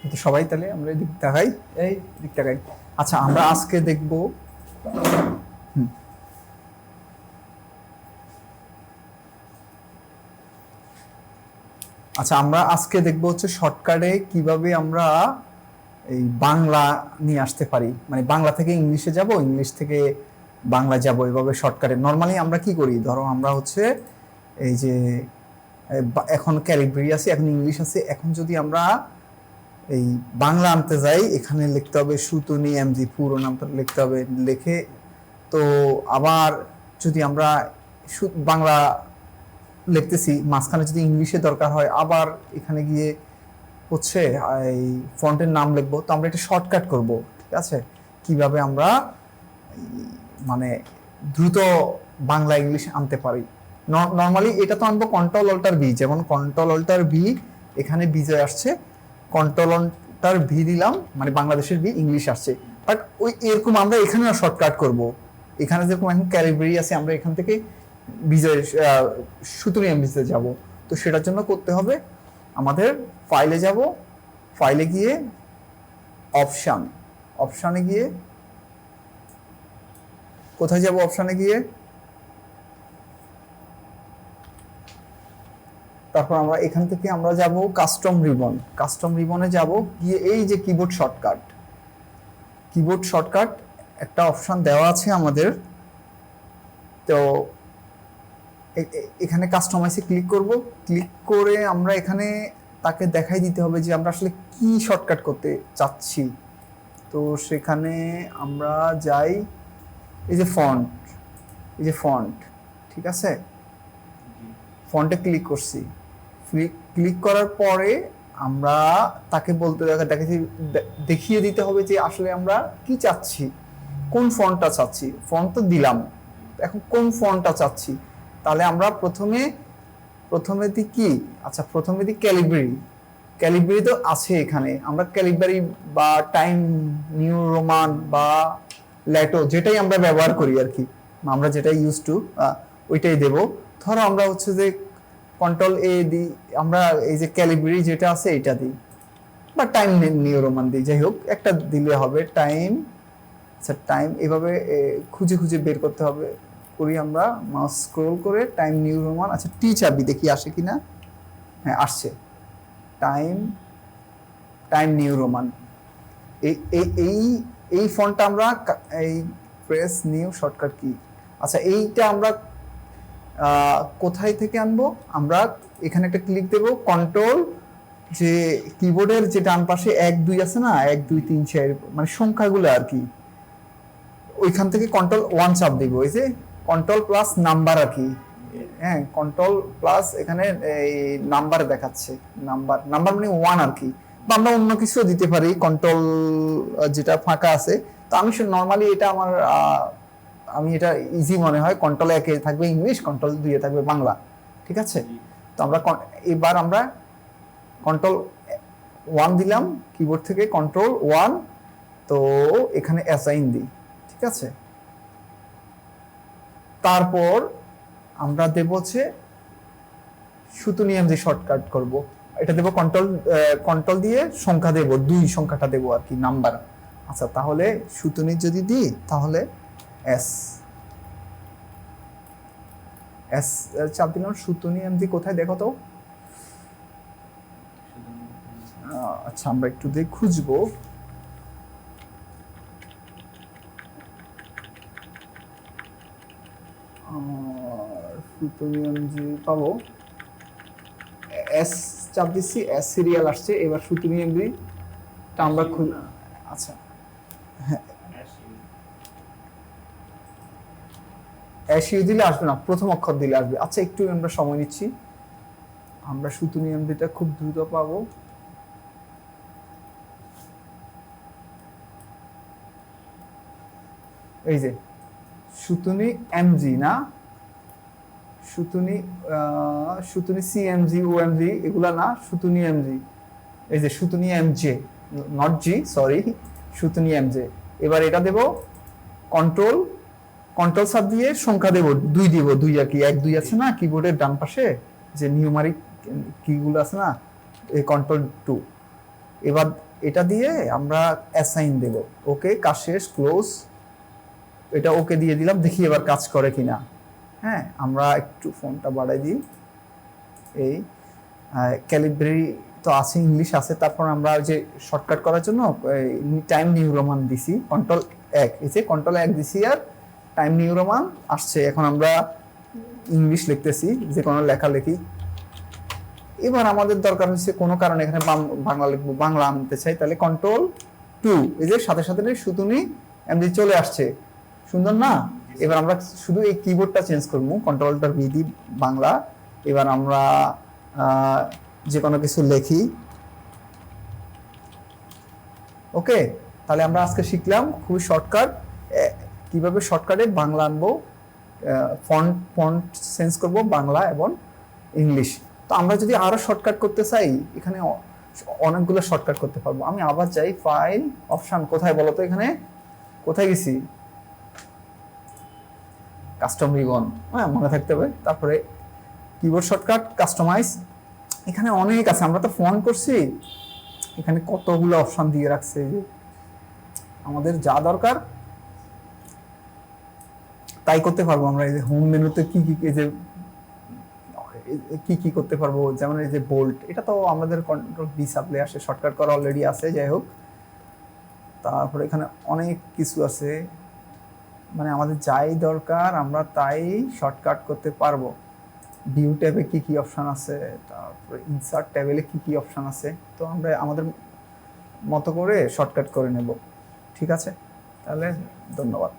কিন্তু সবাই তাহলে আমরা এদিক তাকাই এই দিক তাকাই আচ্ছা আমরা আজকে দেখব। আচ্ছা আমরা আজকে দেখব হচ্ছে শর্টকাটে কীভাবে আমরা এই বাংলা নিয়ে আসতে পারি। মানে বাংলা থেকে ইংলিশে যাব, ইংলিশ থেকে বাংলা যাব, এভাবে শর্টকাটে। নর্মালি আমরা কি করি? ধরো আমরা হচ্ছে এই যে এখন ক্যালিব্রি আছে, এখন ইংলিশ আছে, এখন যদি আমরা এই বাংলা আনতে যাই, এখানে লিখতে হবে সুতুনি এমজি পুরো নামটা লিখতে হবে, লিখে তো আবার যদি আমরা বাংলা লিখতেছি, মাঝখানে যদি ইংলিশে দরকার হয়, আবার এখানে গিয়ে হচ্ছে, এই ফন্টের নাম লিখব, তো আমরা এটা শর্টকাট করব, ঠিক আছে? কীভাবে আমরা মানে দ্রুত বাংলা ইংলিশ আনতে পারি? নর্মালি এটা তো আনব কন্ট্রোল অল্টার বি যেমন কন্ট্রোল অল্টার বি এখানে বিজয় আসছে কন্ট্রোল অল্টার ভি দিলাম মানে বাংলাদেশের ভি ইংলিশ আসছে। বাট ওই এরকম আমরা এখানে শর্টকাট করব। এখানে যেরকম এখন ক্যালিব্রি আছে, আমরা এখান থেকে বিজয় সুতুরি এমবিতে যাব। তো সেটার জন্য করতে হবে, আমাদের ফাইলে যাব ফাইলে গিয়ে অপশান অপশানে গিয়ে কোথায় যাব? অপশানে গিয়ে তারপর আমরা এখান থেকে আমরা যাব কাস্টম রিবন কাস্টম রিবনে যাব গিয়ে এই যে কিবোর্ড শর্টকাট কিবোর্ড শর্টকাট একটা অপশান দেওয়া আছে আমাদের। তো এখানে কাস্টমাইজে ক্লিক করব। ক্লিক করে আমরা এখানে তাকে দেখাই দিতে হবে যে আমরা আসলে কি শর্টকাট করতে চাচ্ছি। তো সেখানে আমরা যাই এই যে ফন্ট এই যে ফন্ট ঠিক আছে? ফন্টে ক্লিক করছি। ক্লিক করার পরে আমরা তাকে বলতে দেখা দেখেছি দেখিয়ে দিতে হবে যে আসলে আমরা কি চাচ্ছি। কোন ফন্টটা চাচ্ছি? ফন্ট তো দিলাম। এখন কোন ফন্টটা চাচ্ছি? তাহলে আমরা প্রথমে প্রথমে দি কি? আচ্ছা প্রথমে দি ক্যালিব্রি ক্যালিব্রি তো আছে এখানে। আমরা ক্যালিব্রি বা টাইম, নিউ রোমান বা ল্যাটো যেটাই আমরা ব্যবহার করি আর কি। আমরা যেটা ইউজ টু ওইটাই দেব। ধরো আমরা হচ্ছে যে কন্ট্রোল এ দিই, আমরা এই যে ক্যালিব্রি যেটা আছে এটা দিই। বা টাইম নিউ রোমান দিই, যাই হোক, একটা দিলে হবে টাইম আচ্ছা টাইম এভাবে খুঁজে খুঁজে বের করতে হবে। করি আমরা মাউস স্ক্রোল করে টাইম নিউ রোমান আচ্ছা টি চাবি দেখি আসে কি না হ্যাঁ আসছে। টাইম টাইম নিউ রোমান এই এই- এই ফন্টটা আমরা এই প্রেস নিউ শর্টকাট কি আচ্ছা এইটা আমরা কোথায় থেকে আনব? আমরা এখানে একটা ক্লিক দেব কন্ট্রোল যে কিবোর্ডের যে ডান পাশে এক, দুই আছে না? এক, দুই, তিন, চার মানে সংখ্যাগুলো আর কি। ওইখান থেকে কন্ট্রোল ওয়ান চাপ দিব, এই যে কন্ট্রোল প্লাস নাম্বার আর কি। হ্যাঁ কন্ট্রোল প্লাস এখানে এই নাম্বার দেখাচ্ছে নাম্বার নাম্বার মানে ওয়ান আর কি। বা আমরা অন্য কিছু দিতে পারি কন্ট্রোল যেটা ফাঁকা আছে। তো আমি নর্মালি এটা আমার আমি এটা ইজি মনে হয় কন্ট্রোল একে থাকবে ইংলিশ কন্ট্রোল দুইয়ে থাকবে বাংলা ঠিক আছে? তো আমরা এবার আমরা কন্ট্রোল ওয়ান দিলাম কিবোর্ড থেকে কন্ট্রোল ওয়ান তো এখানে অ্যাসাইন দিই ঠিক আছে? তারপর আমরা দেব হচ্ছে সুতুনিয়াম যে শর্টকাট করব এটা দেব কন্ট্রোল কন্ট্রোল দিয়ে সংখ্যা দেব দুই সংখ্যাটা দেব আর কি নাম্বার আচ্ছা তাহলে সুতুনি যদি দিই তাহলে এস। এস চাপ দিলাম সুতুনি এমজি কোথায় দেখো তো? আচ্ছা আমরা একটু দিয়ে খুঁজবো। আর সুতুনিয়াম জি পাবো। এস চাপ দিচ্ছি এস সিরিয়াল আসছে। এবার সুতুনিয়াম জি টা আমরা খুঁজ আচ্ছা। অ্যাসিও দিলে আসবে না, প্রথম অক্ষর দিলে আসবে। আচ্ছা একটু আমরা সময় নিচ্ছি। আমরা সুতুনি এমডিটা খুব দ্রুত পাবো। এই যে, সুতুনি এমজি না? সুতুনি সুতুনি সিএমজি ওএমজি এগুলা না? সুতুনি এমজি এই যে, Sutonny এমজে not G sorry Sutonny এমজে এবার এটা দেব কন্ট্রোল কন্ট্রোল সাব দিয়ে সংখ্যা দেব, দুই দিব, দুই আর কি, এক, দুই আছে না কিবোর্ডের ডান পাশে যে নিউমারিক কিগুলো আছে না, এই কন্ট্রোল টু এবার এটা দিয়ে আমরা অ্যাসাইন দেব। ওকে কাজ শেষ ক্লোজ এটা ওকে দিয়ে দিলাম, দেখি এবার কাজ করে কিনা। হ্যাঁ আমরা একটু ফোনটা বাড়াই দিই। এই ক্যালিব্রেরি তো আছে ইংলিশ আছে, তারপর আমরা যে শর্টকাট করার জন্য টাইম নিউরোমান দিছি কন্ট্রোল এক। এই যে কন্ট্রোল এক দিছি আর টাইম নিউরোমান আসছে, এখন আমরা ইংলিশ লিখতেছি, যে কোনো লেখা লেখালেখি এবার আমাদের দরকার হচ্ছে কোনো কারণে এখানে বাংলা লিখব, বাংলা আনতে চাই, তাহলে কন্ট্রোল টু এই যে সাথে সাথে সুতুনি এমনি চলে আসছে। সুন্দর না? এবার আমরা শুধু এই কিবোর্ডটা চেঞ্জ করব কন্ট্রোলটার বিধি বাংলা। এবার আমরা যে কোনো কিছু লিখি। ওকে তাহলে আমরা আজকে শিখলাম, খুবই শর্টকাট কীভাবে শর্টকাটে বাংলা আনব ফন্ট ফন্ট চেঞ্জ করব বাংলা এবং ইংলিশ তো আমরা যদি আরও শর্টকাট করতে চাই, এখানে অনেকগুলো শর্টকাট করতে পারব। আমি আবার চাই ফাইল অপশন কোথায় বলো তো এখানে? কোথায় গেছি? কাস্টম রিবন হ্যাঁ মনে থাকতে হবে। তারপরে কিবোর্ড শর্টকাট কাস্টমাইজ এখানে অনেক আছে, আমরা তো ফোন করছি। এখানে কতগুলো অপশন দিয়ে রাখছে? আমাদের যা দরকার তাই করতে পারব আমরা, এই যে হোম মেনুতে কি কি, এই যে, কি কি করতে পারব? যেমন এই যে বোল্ট এটা তো আমাদের কন্ট্রোল বি সাপ্লে আসে শর্টকাট করা অলরেডি আছে, যাই হোক। তারপরে এখানে অনেক কিছু আছে। মানে আমাদের যাই দরকার, আমরা তাই শর্টকাট করতে পারব। ভিউ ট্যাবে কি কি অপশান আছে? তারপরে ইনসার্ট ট্যাবেলে কি কি অপশান আছে? তো আমরা আমাদের মতো করে শর্টকাট করে নেব। ঠিক আছে? তাহলে ধন্যবাদ।